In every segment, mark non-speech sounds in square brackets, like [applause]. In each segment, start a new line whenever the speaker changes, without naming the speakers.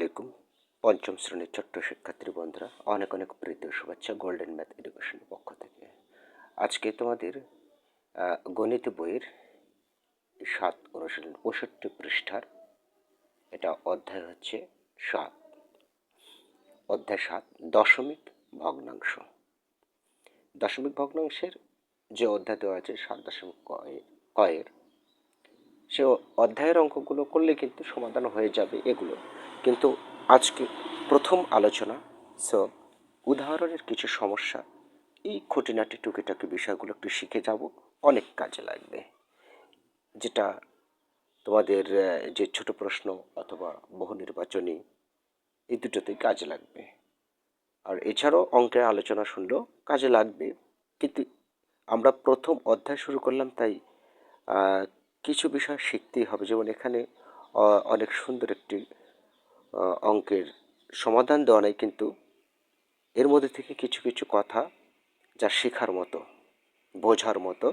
আলাইকুম পঞ্চম শ্রেণির ছোট্ট শিক্ষার্থী বন্ধুরা, অনেক অনেক প্রীতি শুভেচ্ছা গোল্ডেন ম্যাথ এডুকেশনের পক্ষ থেকে। আজকে তোমাদের গণিত বইয়ের সাত অনুশীলন, পঁয়ষট্টি পৃষ্ঠার, এটা অধ্যায় হচ্ছে সাত। অধ্যায় সাত, দশমিক ভগ্নাংশ। দশমিক ভগ্নাংশের যে অধ্যায় দেওয়া আছে, সাত দশমিক কয়- কয়ের সে অধ্যায়ের অঙ্কগুলো করলে কিন্তু সমাধান হয়ে যাবে এগুলো। কিন্তু আজকে প্রথম আলোচনা সো উদাহরণের কিছু সমস্যা। এই খুঁটিনাটি টুকিটাকি বিষয়গুলো একটু শিখে যাব, অনেক কাজে লাগবে। যেটা তোমাদের যে ছোট প্রশ্ন অথবা বহু নির্বাচনী, এই দুটোতেই কাজে লাগবে। আর এছাড়াও অঙ্কের আলোচনা শুনলেও কাজে লাগবে। কিন্তু আমরা প্রথম অধ্যায় শুরু করলাম, তাই কিছু বিষয় শিখতেই হবে। যেমন এখানে অনেক সুন্দর একটি অঙ্কের সমাধান দেওয়া নেই, কিন্তু এর মধ্যে থেকে কিছু কিছু কথা যা শেখার মতো, বোঝার মতো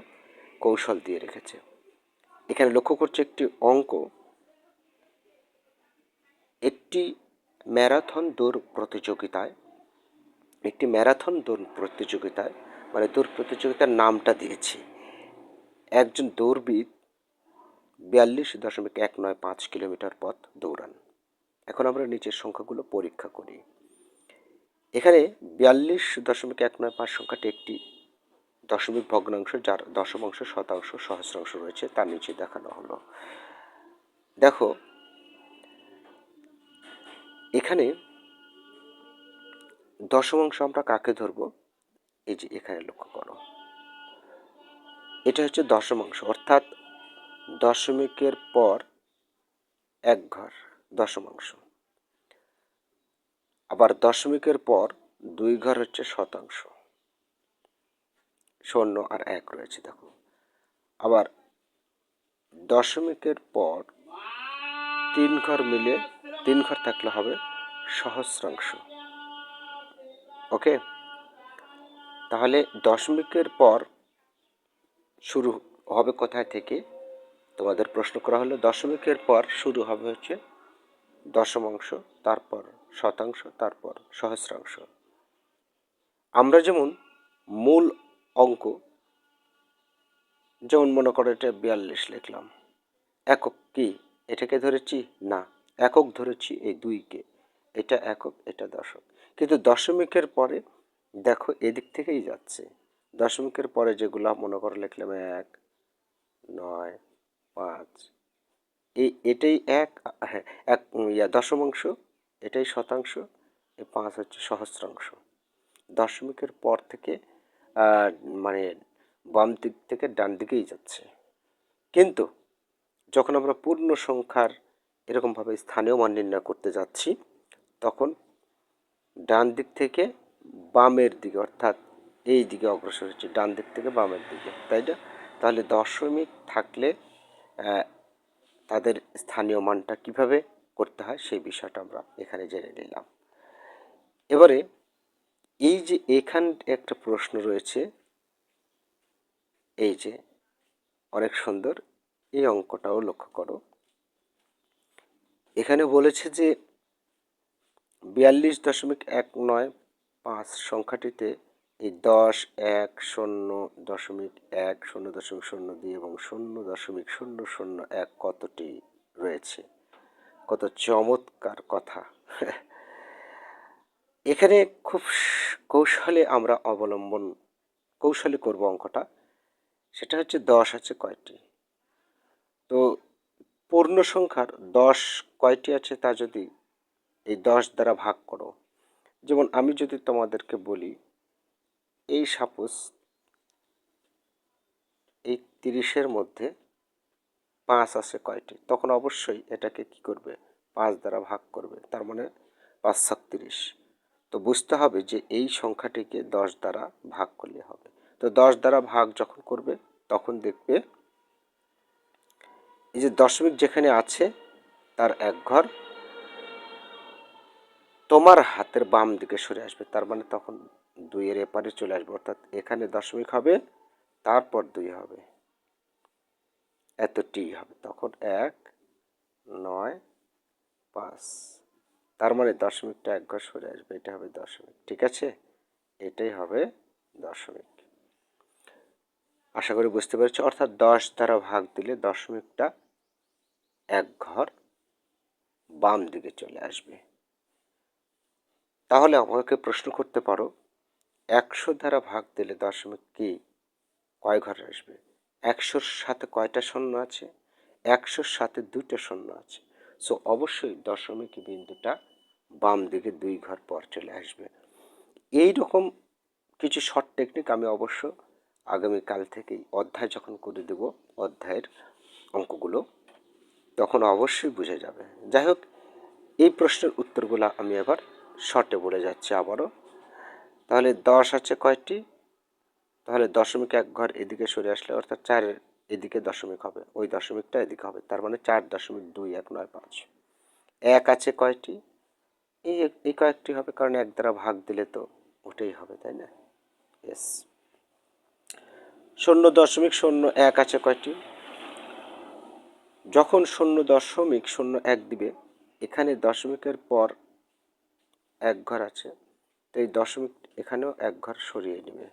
কৌশল দিয়ে রেখেছে। এখানে লক্ষ্য করছে একটি অঙ্ক। একটি ম্যারাথন দৌড় প্রতিযোগিতায়, একটি ম্যারাথন দৌড় প্রতিযোগিতায় মানে দৌড় প্রতিযোগিতার নামটা দিয়েছি। একজন দৌড়বিদ বিয়াল্লিশ দশমিক এক নয় পাঁচ কিলোমিটার পথ দৌড়ান। এখন আমরা নিচের সংখ্যাগুলো পরীক্ষা করি। এখানে বিয়াল্লিশ দশমিক এক নয় পাঁচ সংখ্যাটি একটি দশমিক ভগ্নাংশ, যার দশমাংশ, শতাংশ, সহস্রাংশ রয়েছে তার নিচে দেখানো হলো। দেখো, এখানে দশমাংশ আমরা কাকে ধরবো? এই যে এখানে লক্ষ্য করো। এটা হচ্ছে দশমাংশ, অর্থাৎ দশমিকের পর এক ঘর, দশমাংশ। আবার দশমিকের পর দুই ঘর হচ্ছে শতাংশ। শূন্য আর এক রয়েছে, দেখো। আবার দশমিকের পর তিন ঘর মিলে তিন ঘর থাকলে হবে সহস্রাংশ। ওকে? তাহলে দশমিকের পর শুরু হবে কোথায় থেকে? তোমাদের প্রশ্ন করা হলো, দশমিকের পর শুরু হবে হচ্ছে দশমাংশ, তারপর শতাংশ, তারপর সহস্রাংশ। আমরা যেমন মূল অঙ্ক, যেমন মনে করো এটা বিয়াল্লিশ লিখলাম, একক কি, এটাকে ধরেছি না, একক ধরেছি এই দুইকে, এটা একক, এটা দশক। কিন্তু দশমিকের পরে দেখো এদিক থেকেই যাচ্ছে। দশমিকের পরে যেগুলো মনে করো লিখলাম এক, নয় পাঁচ। এই এটাই এক হ্যাঁ এক, ইয়া, দশমাংশ, এটাই শতাংশ পাঁচ হচ্ছে সহস্রাংশ। দশমিকের পর থেকে মানে বাম দিক থেকে ডান দিকেই যাচ্ছে। কিন্তু যখন আমরা পূর্ণ সংখ্যার এরকমভাবে স্থানীয় মান নির্ণয় করতে যাচ্ছি, তখন ডান দিক থেকে বামের দিকে, অর্থাৎ এই দিকে অগ্রসর হচ্ছে ডান দিক থেকে বামের দিকে, তাই না? তাহলে দশমিক থাকলে তাদের স্থানীয় মানটা কীভাবে করতে হয় সেই বিষয়টা আমরা এখানে জেনে নিলাম। এবারে এই যে এখান একটা প্রশ্ন রয়েছে, এই যে অনেক সুন্দর, এই অঙ্কটাও লক্ষ্য করো। এখানে বলেছে যে বিয়াল্লিশ দশমিক এক নয় পাঁচ সংখ্যাটিতে এই দশ এক শূন্য দশমিক এক শূন্য দশমিক শূন্য দুই এবং শূন্য দশমিক শূন্য শূন্য এক কতটি রয়েছে? কত চমৎকার কথা। [laughs] এখানে খুব কৌশলে আমরা অবলম্বন, কৌশলে করব অঙ্কটা। সেটা হচ্ছে দশ আছে কয়টি? তো পূর্ণ সংখ্যার দশ কয়টি আছে তা যদি এই দশ দ্বারা ভাগ করো। যেমন আমি যদি তোমাদেরকে বলি এই সাপোজ এই তিরিশের মধ্যে পাঁচ আছে কয়টি? তখন অবশ্যই এটাকে কি করবে? পাঁচ দ্বারা ভাগ করবে। তার মানে পাঁচ ছত্রিশ। তো বুঝতে হবে যে এই সংখ্যাটিকে দশ দ্বারা ভাগ করলে হবে। তো দশ দ্বারা ভাগ যখন করবে, তখন দেখবে এই যে দশমিক যেখানে আছে, তার এক ঘর তোমার হাতের বাম দিকে সরে আসবে। তার মানে তখন দুইয়ের এপারে চলে আসবে, অর্থাৎ এখানে দশমিক হবে, তারপর দুই হবে। এতটি হবে, তখন এক, নয়, পাঁচ। তার মানে দশমিকটা এক ঘর সরে আসবে, এটা হবে দশমিক, ঠিক আছে? এটাই হবে দশমিক। আশা করি বুঝতে পেরেছি, অর্থাৎ দশ দ্বারা ভাগ দিলে দশমিকটা এক ঘর বাম দিকে চলে আসবে। তাহলে আমাকে প্রশ্ন করতে পারো একশো দ্বারা ভাগ দিলে দশমিক কি? কয় ঘর আসবে? একশোর সাথে কয়টা শূন্য আছে? একশোর সাথে দুইটা শূন্য আছে। সো অবশ্যই দশমিক বিন্দুটা বাম দিকে দুই ঘর পর চলে আসবে। এই রকম কিছু শর্ট টেকনিক আমি অবশ্য আগামীকাল থেকেই অধ্যায় যখন করে দেব, অধ্যায়ের অঙ্কগুলো, তখন অবশ্যই বুঝে যাবে। যাই হোক, এই প্রশ্নের উত্তরগুলো আমি এবার শর্টে বলে যাচ্ছি আবারও। তাহলে দশ আছে কয়টি? তাহলে দশমিক এক ঘর এদিকে সরে আসলে অর্থাৎ চারের এদিকে দশমিক হবে, ওই দশমিকটা এদিকে হবে, তার মানে চার দশমিক দুই এক নয় পাঁচ। এক আছে কয়টি? এই কয়েকটি হবে কারণ এক দ্বারা ভাগ দিলে তো ওটাই হবে, তাই না? এস শূন্য দশমিক শূন্য এক আছে কয়টি? যখন শূন্য দশমিক শূন্য এক দিবে, এখানে দশমিকের পর এক ঘর আছে, তো এই দশমিক এখানেও এক ঘর সরিয়ে নেবে।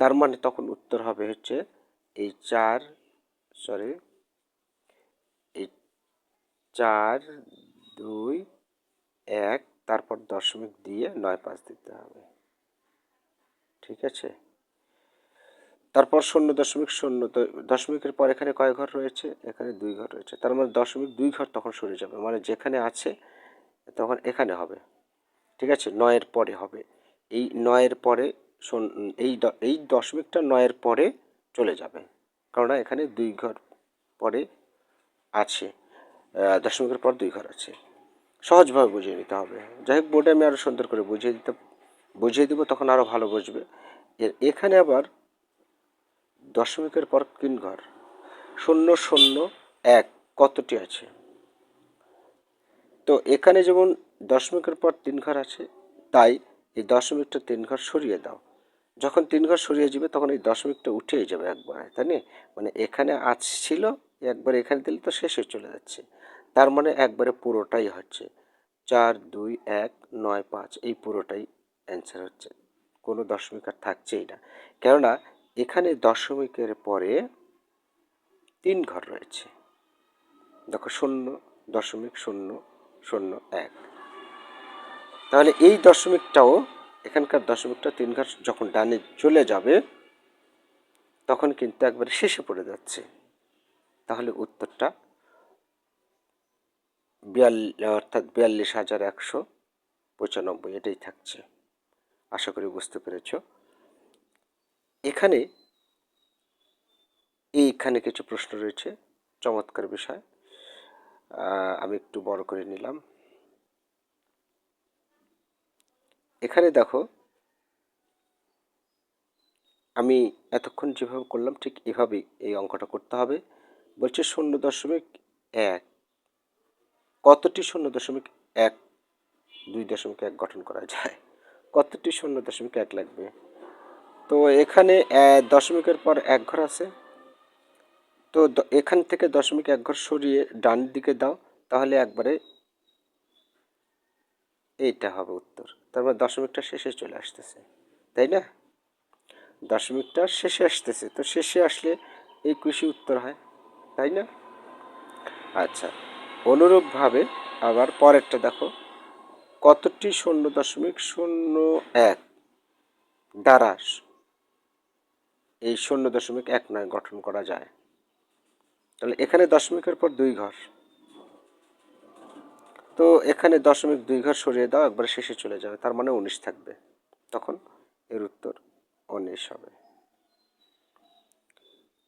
তার মানে তখন উত্তর হবে হচ্ছে এই চার সরি এই চার, দুই, এক, তারপর দশমিক দিয়ে নয় পাঁচ দিতে হবে। ঠিক আছে? তারপর শূন্য দশমিক শূন্য দশমিকের পর এখানে কয় ঘর রয়েছে? এখানে দুই ঘর রয়েছে। তার মানে দশমিক দুই ঘর তখন সরে যাবে। মানে যেখানে আছে তখন এখানে হবে। ঠিক আছে? নয়ের পরে হবে। এই নয়ের পরে এই এই দশমিকটা নয়ের পরে চলে যাবে। কারণ এখানে দুই ঘর পরে আছে দশমিকের পর দুই ঘর আছে। সহজভাবে বুঝিয়ে নিতে হবে। যাই হোক, বোর্ডে আমি আরও সুন্দর করে বুঝিয়ে দিতে, বুঝিয়ে দেবো, তখন আরও ভালো বুঝবে। এর, এখানে আবার দশমিকের পর তিন ঘর, শূন্য শূন্য, এক, কতটি আছে? তো এখানে যেমন দশমিকের পর তিন ঘর আছে, তাই এই দশমিকটা তিন ঘর সরিয়ে দাও। যখন তিন ঘর সরিয়ে যাবে, তখন এই দশমিকটা উঠেই যাবে একবারে, তাই না? মানে এখানে আজ ছিল, একবার এখানে দিলে তো শেষে চলে যাচ্ছে। তার মানে একবারে পুরোটাই হচ্ছে। চার, দুই, এক, নয়, পাঁচ, এই পুরোটাই অ্যান্সার হচ্ছে। কোনো দশমিক আর থাকছেই না। কেননা, এখানে দশমিকের পরে তিন ঘর রয়েছে। দেখো, শূন্য, দশমিক শূন্য শূন্য, এক। তাহলে এই দশমিকটাও, এখানকার দশমিকটা তিন ঘর যখন ডানে চলে যাবে, তখন কিন্তু একবারে শেষে পড়ে যাচ্ছে। তাহলে উত্তরটা বিয়াল্লিশ অর্থাৎ বিয়াল্লিশ হাজার একশো পঁচানব্বই, এটাই থাকছে। আশা করি বুঝতে পেরেছ। এখানে, এইখানে কিছু প্রশ্ন রয়েছে, চমৎকার বিষয়। আমি একটু বড় করে নিলাম। এখানে দেখো, আমি এতক্ষণ যেভাবে করলাম ঠিক এভাবেই এই অঙ্কটা করতে হবে। বলছে শূন্য দশমিক এক। কতটি শূন্য দশমিক এক, দুই দশমিক এক গঠন করা যায়? কতটি শূন্য দশমিক এক লাগবে? তো এখানে দশমিকের পর এক ঘর আছে। তো এখান থেকে দশমিক এক ঘর সরিয়ে ডান দিকে দাও, তাহলে একবারে এইটা হবে উত্তর। তারপর দশমিকটা শেষে চলে আসতেছে, তাই না? দশমিকটা শেষে আসতেছে, তো শেষে আসলে এই কৃষি উত্তর হয়, তাই না? আচ্ছা অনুরূপভাবে আবার পরেরটা দেখো, কতটি শূন্য দশমিক শূন্য এক দ্বারা এই শূন্য দশমিক এক নয় গঠন করা যায়? তাহলে এখানে দশমিকের পর দুই ঘর। তো এখানে দশমিক দুই ঘর সরিয়ে দাও, একবার শেষে চলে যাবে। তার মানে উনিশ থাকবে। তখন এর উত্তর উনিশ হবে।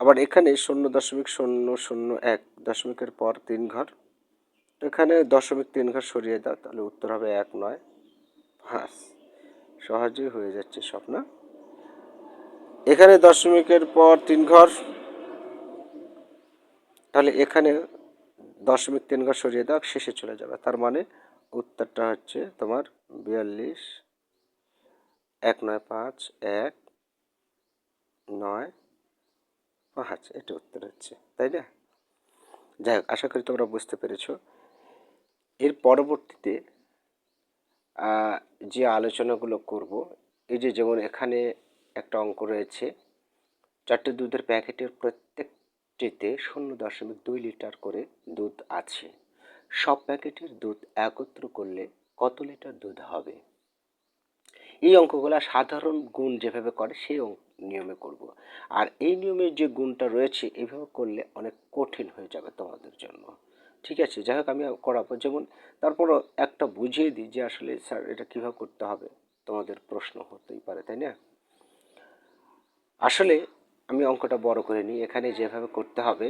আবার এখানে শূন্য দশমিক শূন্য শূন্য এক দশমিকের পর তিন ঘর। তো এখানে দশমিক তিন ঘর সরিয়ে দাও, তাহলে উত্তর হবে এক নয়। পাঁচ সহজেই হয়ে যাচ্ছে সব না এখানে দশমিকের পর তিন ঘর। তাহলে এখানে দশমিক তিন ঘর সরিয়ে দাও, শেষে চলে যাবে। তার মানে উত্তরটা হচ্ছে তোমার বিয়াল্লিশ, এক নয় পাঁচ, এক নয় পাঁচ। এটা উত্তর হচ্ছে, তাই না? যাই হোক, আশা করি তোমরা বুঝতে পেরেছ। এর পরবর্তীতে যে আলোচনাগুলো করব, এই যে যেমন এখানে একটা অঙ্ক রয়েছে, চারটে দুধের প্যাকেটের প্রত্যেকটিতে শূন্য দশমিক দুই লিটার করে দুধ আছে। সব প্যাকেটের দুধ একত্র করলে কত লিটার দুধ হবে? এই অঙ্কগুলো সাধারণ গুণ যেভাবে করে, সেই নিয়মে করব। আর এই নিয়মের যে গুণটা রয়েছে, এভাবে করলে অনেক কঠিন হয়ে যাবে তোমাদের জন্য। ঠিক আছে? যাই হোক, আমি করাবো। যেমন তারপরও একটা বুঝিয়ে দিই যে আসলে, স্যার, এটা কীভাবে করতে হবে? তোমাদের প্রশ্ন হতেই পারে, তাই না? আসলে আমি অঙ্কটা বড় করে নিই। এখানে যেভাবে করতে হবে,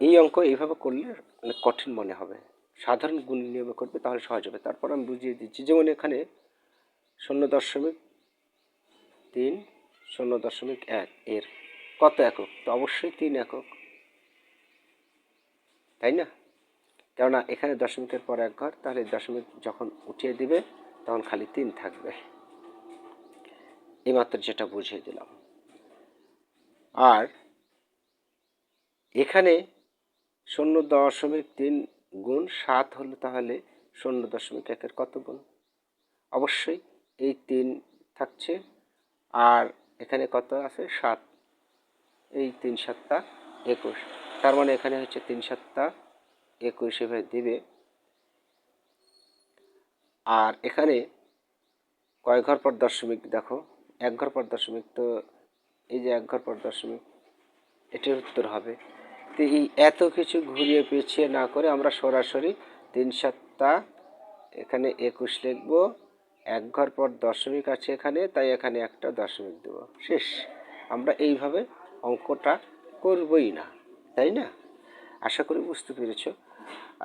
এই অঙ্ক এইভাবে করলে অনেক কঠিন মনে হবে। সাধারণ গুণ নিয়মে করবে তাহলে সহজ হবে। তারপর আমি বুঝিয়ে দিচ্ছি, যেমন এখানে শূন্য দশমিক তিন, শূন্য দশমিক এক এর কত একক? তো অবশ্যই তিন একক। তাই না? কেননা এখানে দশমিকের পর এক ঘর, তাহলে দশমিক যখন উঠিয়ে দিবে, তখন খালি তিন থাকবে। এইমাত্র যেটা বুঝিয়ে দিলাম। আর এখানে শূন্য দশমিক তিন গুণ সাত হলো তাহলে শূন্য দশমিক একের কত গুণ? অবশ্যই এই তিন থাকছে, আর এখানে কত আছে? সাত। এই তিন সাতটা একুশ। তার মানে এখানে হচ্ছে তিন সাতটা একুশ এভাবে দিবে। আর এখানে কয় ঘর পর দশমিক দেখো? এক ঘর পর দশমিক, তো এই যে এক ঘর পর দশমিক, এটির উত্তর হবে। তো এই এত কিছু ঘুরিয়ে পেঁচিয়ে না করে আমরা সরাসরি তিন সাতটা, এখানে একুশ লিখব এক ঘর পর দশমিক আছে এখানে, তাই এখানে একটা দশমিক দেব। শেষ। আমরা এইভাবে অঙ্কটা করবই না, তাই না? আশা করি বুঝতে পেরেছ।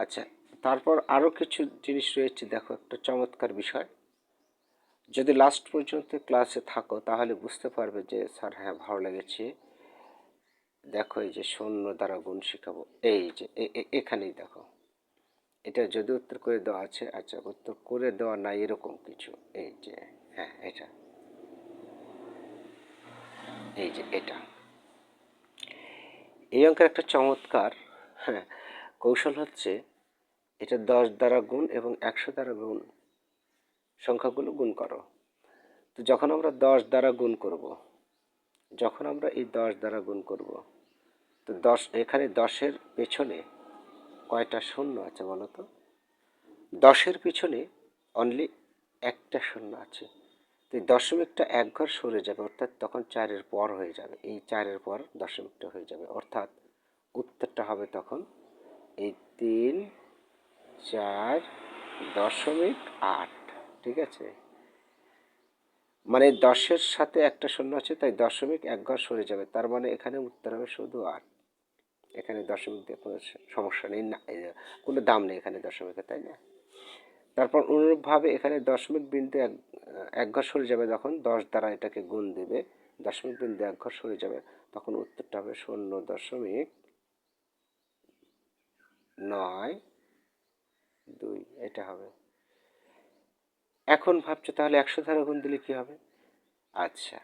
আচ্ছা তারপর আরও কিছু জিনিস রয়েছে, দেখো, একটা চমৎকার বিষয়। যদি লাস্ট পর্যন্ত ক্লাসে থাকো, তাহলে বুঝতে পারবে যে, স্যার হ্যাঁ ভালো লেগেছে। দেখো এই যে শূন্য দ্বারা গুণ শেখাবো। এই যে এখানেই দেখো। এটা যদি উত্তর করে দেওয়া আছে আচ্ছা উত্তর করে দেওয়া নাই এরকম কিছু। এই যে হ্যাঁ এটা। এই যে, এটা। এই অঙ্কের একটা চমৎকার হ্যাঁ কৌশল হচ্ছে, এটা দশ দ্বারা গুণ এবং একশো দ্বারা গুণ সংখ্যাগুলো গুণ করো। তো যখন আমরা দশ দ্বারা গুণ করব, যখন আমরা এই দশ দ্বারা গুণ করব, তো দশ, এখানে দশের পেছনে কয়টা শূন্য আছে বলো তো? দশের পিছনে অনলি একটা শূন্য আছে। তো এই দশমিকটা এক ঘর সরে যাবে, অর্থাৎ তখন চারের পর হয়ে যাবে, এই চারের পর দশমিকটা হয়ে যাবে। অর্থাৎ উত্তরটা হবে তখন এই তিন, চার, দশমিক আট। ঠিক আছে? মানে দশের সাথে একটা শূন্য আছে, তাই দশমিক এক ঘর সরে যাবে। তার মানে এখানে উত্তর হবে শুধু আট এখানে দশমিক দিয়ে কোনো সমস্যা নেই। না কোনো দাম নেই এখানে দশমিকের, তাই না? তারপর অনুরূপভাবে এখানে দশমিক বিন্দু এক এক ঘর সরে যাবে যখন দশ দ্বারা এটাকে গুণ দেবে, দশমিক বিন্দু এক ঘর সরে যাবে, তখন উত্তরটা হবে শূন্য দশমিক নয় দুই, এটা হবে এখন ভাবছ তাহলে একশো দ্বারা গুণ দিলে কী হবে? আচ্ছা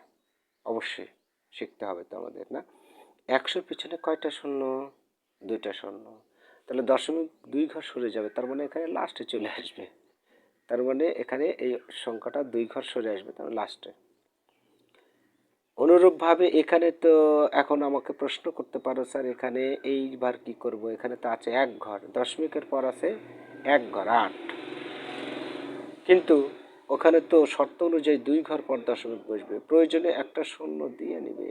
অবশ্যই শিখতে হবে তো আমাদের না? একশোর পিছনে কয়টা শূন্য? দুইটা শূন্য। তাহলে দশমিক দুই ঘর সরে যাবে, তার মানে এখানে লাস্টে চলে আসবে। তার মানে এখানে এই সংখ্যাটা দুই ঘর সরে আসবে, তার লাস্টে অনুরূপভাবে এখানে তো এখন আমাকে প্রশ্ন করতে পারো, স্যার, এখানে এইবার কি করব? এখানে তো আছে এক ঘর, দশমিকের পর আছে এক ঘর, আট। কিন্তু ওখানে তো শর্ত অনুযায়ী দুই ঘর পর দশমিক বসবে। প্রয়োজনে একটা শূন্য দিয়ে নেবে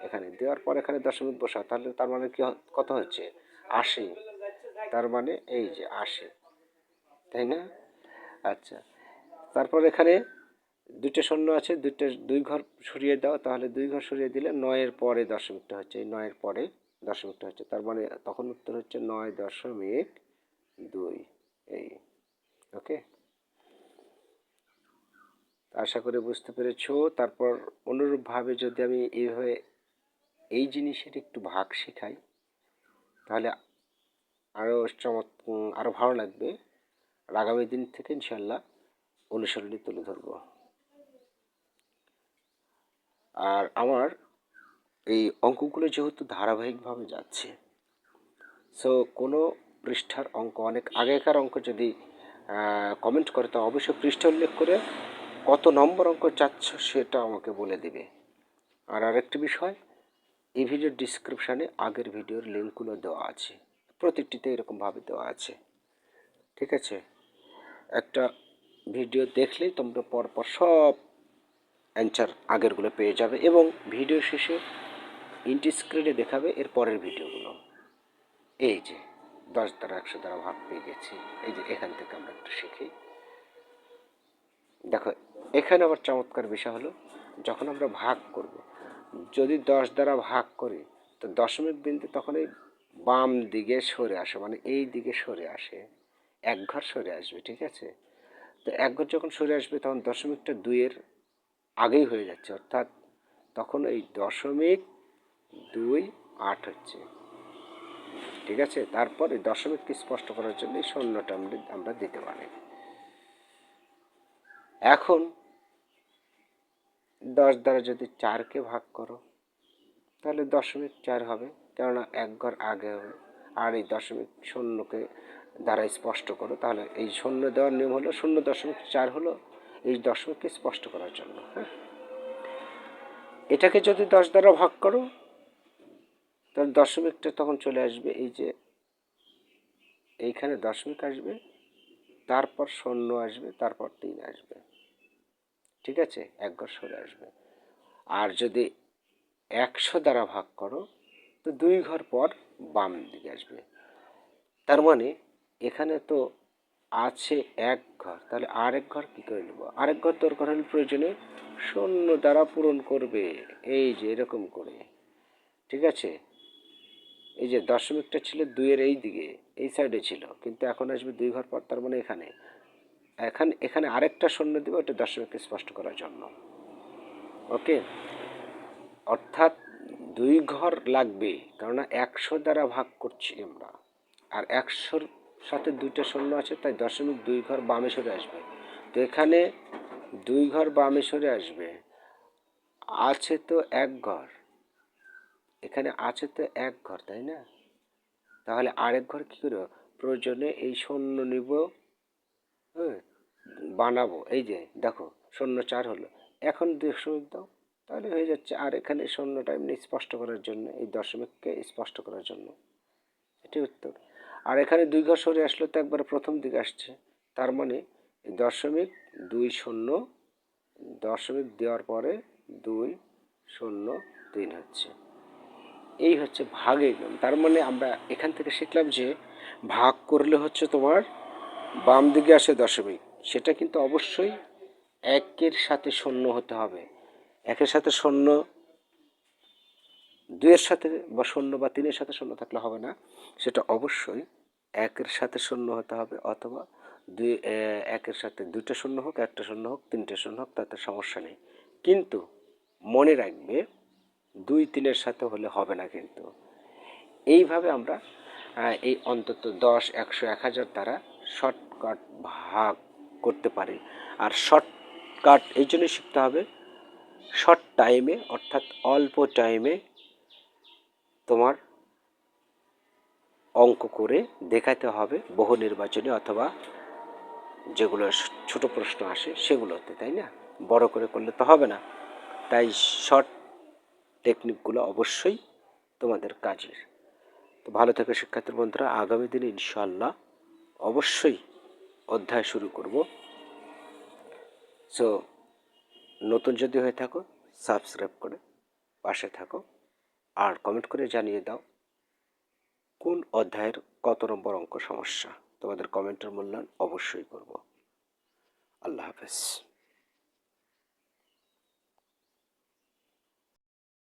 এখানে। দেওয়ার পর এখানে দশমিক বসা। তাহলে তার মানে কি কত হচ্ছে? আশি। তার মানে এই যে আশি। তাই না? আচ্ছা। তারপর এখানে দুইটা শূন্য আছে, দুইটা দুই ঘর সরিয়ে দাও। তাহলে দুই ঘর সরিয়ে দিলে নয়ের পরে দশমিকটা হচ্ছে। এই নয়ের পরে দশমিকটা হচ্ছে। তার মানে তখন উত্তর হচ্ছে নয় দশমিক দুই। এই। ওকে? আশা করি বুঝতে পেরেছ। তারপর অনুরূপভাবে যদি আমি এইভাবে এই জিনিসের একটু ভাগ শেখাই, তাহলে আরও চমৎ আরও ভালো লাগবে। আর আগামী দিন থেকে ইনশাল্লাহ অনুসরণে তুলে ধরবো। আর আমার এই অঙ্কগুলো যেহেতু ধারাবাহিকভাবে যাচ্ছে সো কোনো পৃষ্ঠার অঙ্ক, অনেক আগেকার অঙ্ক যদি কমেন্ট করে, তো অবশ্যই পৃষ্ঠা উল্লেখ করে কত নম্বর অঙ্ক চাচ্ছ সেটা আমাকে বলে দেবে। আর আরেকটি বিষয়, এই ভিডিওর ডিসক্রিপশানে আগের ভিডিওর লিঙ্কগুলো দেওয়া আছে। প্রতিটিতে এরকমভাবে দেওয়া আছে। ঠিক আছে? একটা ভিডিও দেখলেই তোমরা পরপর সব অ্যান্সার আগেরগুলো পেয়ে যাবে এবং ভিডিও শেষে ইন্টি স্ক্রিনে দেখাবে এর পরের ভিডিওগুলো। এই যে, দশ দ্বারা একশো দ্বারা ভাগ পেয়ে গেছি। এই যে, এখান থেকে আমরা একটু শিখি। দেখো এখানে আবার চমৎকার বিষয় হলো, যখন আমরা ভাগ করব, যদি দশ দ্বারা ভাগ করি, তো দশমিক বিন্দু তখন এই বাম দিকে সরে আসে মানে এই দিকে সরে আসে, এক ঘর সরে আসবে, ঠিক আছে? তো এক ঘর যখন সরে আসবে, তখন দশমিকটা দুইয়ের আগেই হয়ে যাচ্ছে, অর্থাৎ তখন এই দশমিক দুই আট হচ্ছে, ঠিক আছে? তারপর দশমিককে স্পষ্ট করার জন্য এই শূন্যটা আমরা দিতে পারি। এখন দশ দ্বারা যদি চারকে ভাগ করো, তাহলে দশমিক চার হবে, কেননা এক ঘর আগে হবে। আর এই দশমিক শূন্যকে দ্বারা স্পষ্ট করো, তাহলে এই শূন্য দেওয়ার নিয়ম হলো শূন্য দশমিক চার হলো এই দশমিককে স্পষ্ট করার জন্য হ্যাঁ? এটাকে যদি দশ দ্বারা ভাগ করো, তাহলে দশমিকটা তখন চলে আসবে এই যে এইখানে দশমিক আসবে, তারপর শূন্য আসবে, তারপর তিন আসবে। ঠিক আছে? এক ঘর সরে আসবে। আর যদি একশো দ্বারা ভাগ করো, তো দুই ঘর পর বাম দিকে আসবে। তার মানে এখানে তো আছে এক ঘর। তাহলে আরেক ঘর কী করে নেব? আরেক ঘর দরকার হলে প্রয়োজনে শূন্য দ্বারা পূরণ করবে। এই যে এরকম করে। ঠিক আছে? এই যে দশমিকটা ছিল দুইয়ের এই দিকে, এই সাইডে ছিল। কিন্তু এখন আসবে দুই ঘর পর, তার মানে এখানে। এখন, এখানে আরেকটা শূন্য দেবে ওটা দশমিককে স্পষ্ট করার জন্য। ওকে অর্থাৎ দুই ঘর লাগবে, কেননা একশো দ্বারা ভাগ করছি আমরা। আর একশোর সাথে দুইটা শূন্য আছে, তাই দশমিক দুই ঘর বামে সরে আসবে। তো এখানে দুই ঘর বামে সরে আসবে। আছে তো এক ঘর। এখানে আছে তো এক ঘর, তাই না? তাহলে আরেক ঘর কী করব? প্রয়োজনে এই শূন্য নিব। হ্যাঁ বানাবো। এই যে, দেখো, শূন্য চার হলো। এখন দশমিক দাও, তাহলে হয়ে যাচ্ছে। আর এখানে শূন্যটা এমনি স্পষ্ট করার জন্য, এই দশমিককে স্পষ্ট করার জন্য। এটি উত্তর। আর এখানে দুই ঘর সরে আসলে তো একবার প্রথম দিকে আসছে। তার মানে দশমিক দুই শূন্য, দশমিক দেওয়ার পরে দুই শূন্য তিন হচ্ছে। এই হচ্ছে ভাগের তার মানে আমরা এখান থেকে শিখলাম যে, ভাগ করলে হচ্ছে তোমার বাম দিকে আসে দশমিক। সেটা কিন্তু অবশ্যই একের সাথে শূন্য হতে হবে। একের সাথে শূন্য, দুইয়ের সাথে বা শূন্য বা তিনের সাথে শূন্য থাকলে হবে না। সেটা অবশ্যই একের সাথে শূন্য হতে হবে অথবা দুই একের সাথে দুইটা শূন্য হোক, একটা শূন্য হোক, তিনটে শূন্য হোক, তাতে সমস্যা নেই। কিন্তু মনে রাখবে, দুই, তিনের সাথে হলে হবে না কিন্তু। এইভাবে আমরা এই অন্তত দশ, একশো, এক হাজার দ্বারা শর্টকাট ভাগ করতে পারি। আর শর্টকাট এই জন্যই শিখতে হবে শর্ট টাইমে অর্থাৎ অল্প টাইমে তোমার অঙ্ক করে দেখাতে হবে বহু নির্বাচনী অথবা যেগুলো ছোট প্রশ্ন আসে সেগুলোতে, তাই না? বড় করে করলে তো হবে না। তাই শর্ট টেকনিকগুলো অবশ্যই তোমাদের কাজের। তো ভালো থেকে শিক্ষার্থী বন্ধুরা, আগামী দিনে ইনশাল্লাহ অবশ্যই অধ্যায় শুরু করব। সো নতুন যদি হয়ে থাকো সাবস্ক্রাইব করে পাশে থাকো আর কমেন্ট করে জানিয়ে দাও কোন অধ্যায়ের কত নম্বর অঙ্ক সমস্যা। তোমাদের কমেন্টের মূল্যায়ন অবশ্যই করব। আল্লাহ হাফেজ।